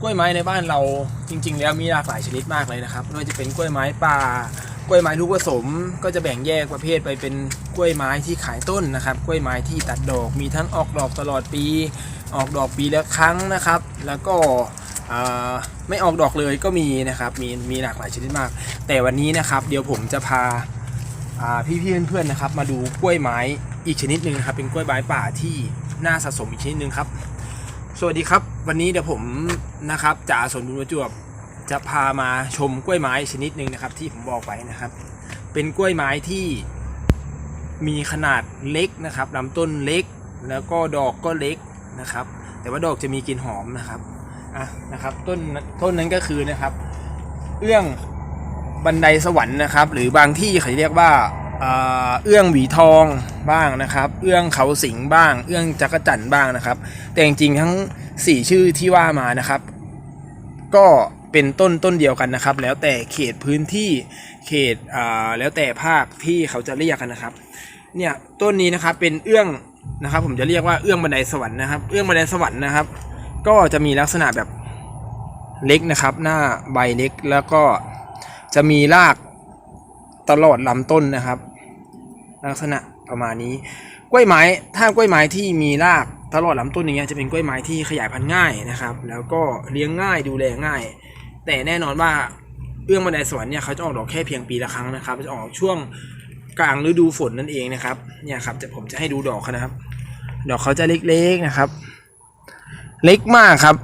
กล้วยไม้ในบ้านเราจริง ๆ แล้วมีหลากหลายชนิดมากเลยนะครับไม่ว่าจะเป็นกล้วยไม้ป่ากล้วยไม้ลูกผสม ก็จะแบ่งแยกประเภทไปเป็นกล้วยไม้ที่ขายต้นนะครับ กล้วยไม้ที่ตัดดอกมีทั้งออกดอกตลอดปี ออกดอกปีละครั้งนะครับ แล้วก็ไม่ออกดอกเลยก็มีนะครับ มีมีหลากหลายชนิดมาก แต่วันนี้นะครับ เดี๋ยวผมจะพาอ่พี่เพื่อนๆนะครับ มาดูกล้วยไม้อีกชนิดหนึ่งครับเป็นกล้วยไม้ป่าที่น่าสะสมอีกชนิดหนึ่งครับ สวัสดีครับ วันนี้เดี๋ยวผมนะครับจ่าสนบุญประจวบจะพามาชมกล้วยไม้ชนิดหนึ่งนะครับ ที่ผมบอกไปนะครับ เป็นกล้วยไม้ที่มีขนาดเล็กนะครับลำต้นเล็ก แล้วก็ดอกก็เล็กนะครับ แต่ว่าดอกจะมีกลิ่นหอมนะครับอะนะครับต้นต้นนั้นก็คือนะครับเอื้องบันไดสวรรค์นะครับ หรือบางที่เขาเรียกว่า เอื้องหวีทองบ้างนะครับ เอื้องเขาสิงบ้าง เอื้องจักรจันบ้างนะครับ แต่จริงๆทั้ง 4 ชื่อที่ว่ามานะครับ ก็เป็นต้นต้นเดียวกันนะครับ แล้วแต่เขตพื้นที่เขตอ่าแล้วแต่ภาคที่เขาจะเรียกกันนะครับ เนี่ยต้นนี้นะครับเป็นเอื้องนะครับ ผมจะเรียกว่าเอื้องบันไดสวรรค์นะครับ เอื้องบันไดสวรรค์นะครับ ก็จะมีลักษณะแบบเล็กนะครับ หน้าใบเล็กแล้วก็จะมีราก ตลอดลำต้นนะครับ ลักษณะประมาณนี้ กล้วยไม้ถ้ากล้วยไม้ที่มีรากตลอดลำต้นอย่างเงี้ยจะเป็นกล้วยไม้ที่ขยายพันธุ์ง่ายนะครับ แล้วก็เลี้ยงง่ายดูแลง่าย แต่แน่นอนว่าเอื้องบันไดสวรรค์เนี่ยเขาจะออกดอกแค่เพียงปีละครั้งนะครับจะออกช่วงกลางฤดูฝนนั่นเองนะครับเนี่ยครับจะผมจะให้ดูดอกนะครับ ดอกเขาจะเล็กๆนะครับ เล็กมากครับ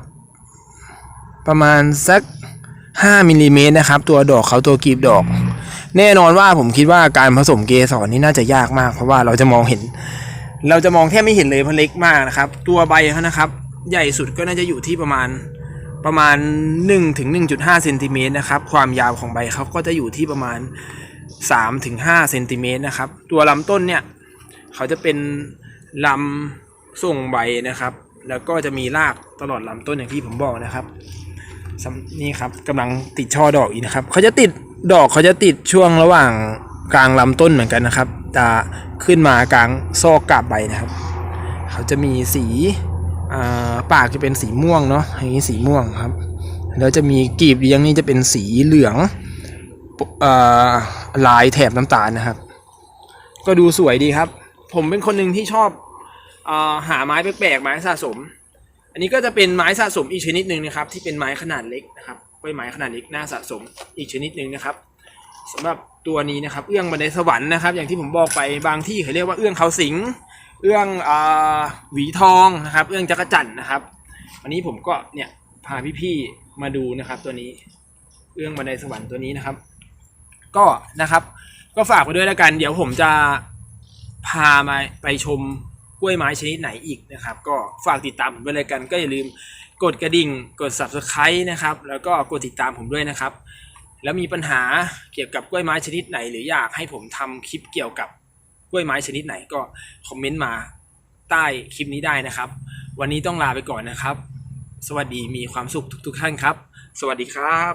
ประมาณสัก5มิลลิเมตรนะครับ ตัวดอกเขาตัวกลีบดอก แน่นอนว่าผมคิดว่าการผสมเกสรนี่น่าจะยากมาก เพราะว่าเราจะมองเห็น เราจะมองแทบไม่เห็นเลยเพราะเล็กมากนะครับ ตัวใบเขานะครับ ใหญ่สุดก็น่าจะอยู่ที่ประมาณประมาณ1ถึง1.5เซนติเมตรนะครับ ความยาวของใบเขาก็จะอยู่ที่ประมาณ3ถึง5เซนติเมตรนะครับ ตัวลำต้นเนี่ย เขาจะเป็นลำส่งใบนะครับ แล้วก็จะมีรากตลอดลำต้นอย่างที่ผมบอกนะครับนี่ครับกำลังติดช่อดอกอีกนะครับ เขาจะติด ดอกเขาจะติดช่วงระหว่างกลางลำต้นเหมือนกันนะครับจะขึ้นมากลางซอกกาบใบนะครับ เขาจะมีสีปากจะเป็นสีม่วงเนาะอย่างนี้สีม่วงครับแล้วจะมีกีบเลี้ยงนี่จะเป็นสีเหลืองอลายแถบน้ำตาลนะครับ ก็ดูสวยดีครับ ผมเป็นคนหนึ่งที่ชอบอหาไม้แปลกๆไม้สะสม อันนี้ก็จะเป็นไม้สะสมอีกชนิดหนึ่งนะครับ ที่เป็นไม้ขนาดเล็กนะครับ กล้วยไม้ขนาดเล็กน่าสะสมอีกชนิดหนึ่งนะครับสำหรับตัวนี้นะครับเอื้องบันไดสวรรค์นะครับ อย่างที่ผมบอกไปบางที่เขาเรียกว่าเอื้องเขาสิง เอื้องอหวีทองนะครับ เอื้องจักรจันนะครับ วันนี้ผมก็เนี่ยพาพี่ๆมาดูนะครับ ตัวนี้เอื้องบันไดสวรรค์ตัวนี้นะครับ ก็นะครับ ก็ฝากไปด้วยแล้วกัน เดี๋ยวผมจะพามาไปชม กล้วยไม้ชนิดไหนอีกนะครับ ก็ฝากติดตามผมด้วยเลยกัน ก็อย่าลืมกดกระดิ่งกด subscribe นะครับ แล้วก็กดติดตามผมด้วยนะครับ แล้วมีปัญหาเกี่ยวกับกล้วยไม้ชนิดไหน หรืออยากให้ผมทำคลิปเกี่ยวกับกล้วยไม้ชนิดไหนก็คอมเมนต์มาใต้คลิปนี้ได้นะครับ วันนี้ต้องลาไปก่อนนะครับ สวัสดีมีความสุขทุก ๆ ท่านครับ สวัสดีครับ